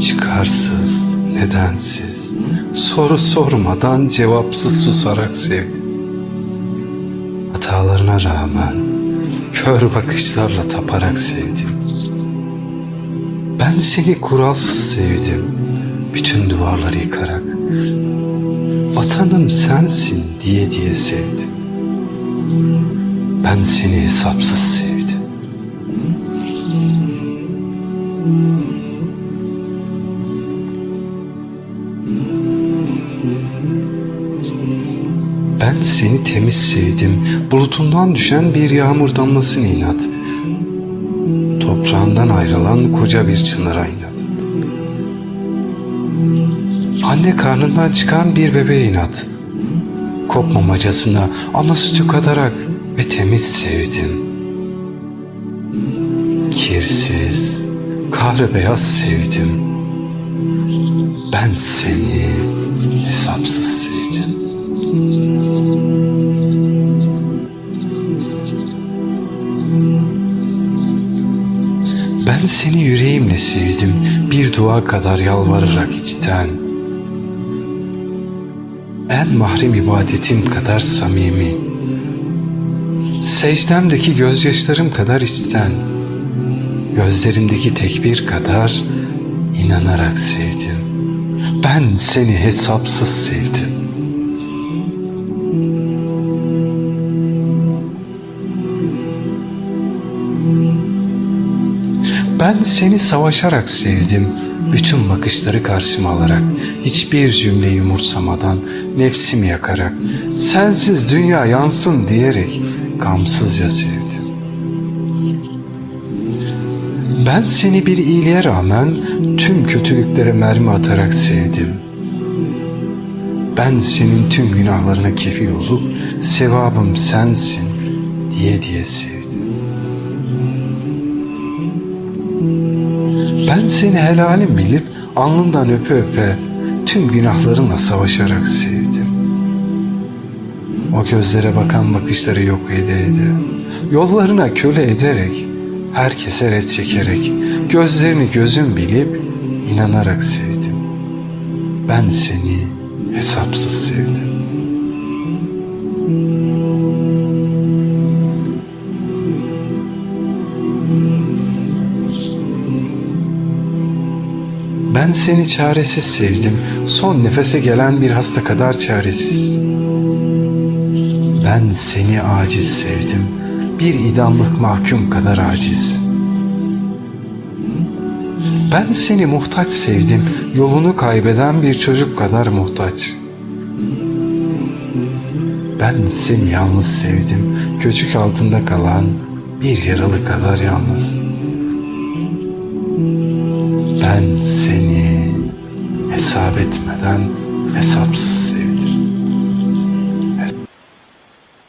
Sebepsiz, nedensiz, soru sormadan cevapsız susarak sevdim. Hatalarına rağmen kör bakışlarla taparak sevdim. Ben seni kuralsız sevdim, bütün duvarları yıkarak. Vatanım sensin diye diye sevdim. Ben seni hesapsız sevdim. Ben seni temiz sevdim, bulutundan düşen bir yağmur damlasını inat. Toprağından ayrılan koca bir çınara inat. Anne karnından çıkan bir bebeğe inat. Kopmamacasına ana sütü kadarak ve temiz sevdim. Kirsiz, kahre beyaz sevdim. Ben seni hesapsız sevdim. Ben seni yüreğimle sevdim, bir dua kadar yalvararak içten. En mahrem ibadetim kadar samimi. Secdemdeki gözyaşlarım kadar içten. Gözlerimdeki tekbir kadar inanarak sevdim. Ben seni hesapsız sevdim. Ben seni savaşarak sevdim. Bütün bakışları karşıma alarak, hiçbir cümleyi umursamadan, nefsimi yakarak, sensiz dünya yansın diyerek gamsızca sevdim. Ben seni bir iyiliğe rağmen tüm kötülüklere mermi atarak sevdim. Ben senin tüm günahlarına kefil olup sevabım sensin diye diye sevdim. Seni helalim bilip alnından öpe öpe tüm günahlarımla savaşarak sevdim. O gözlere bakan bakışları yok ede ede, yollarına köle ederek, herkese ret çekerek, gözlerini gözüm bilip inanarak sevdim. Ben seni hesapsız sevdim. Ben seni çaresiz sevdim. Son nefese gelen bir hasta kadar çaresiz. Ben seni aciz sevdim. Bir idamlık mahkum kadar aciz. Ben seni muhtaç sevdim. Yolunu kaybeden bir çocuk kadar muhtaç. Ben seni yalnız sevdim. Göçük altında kalan bir yaralı kadar yalnız. Ben seni hesap etmeden hesapsız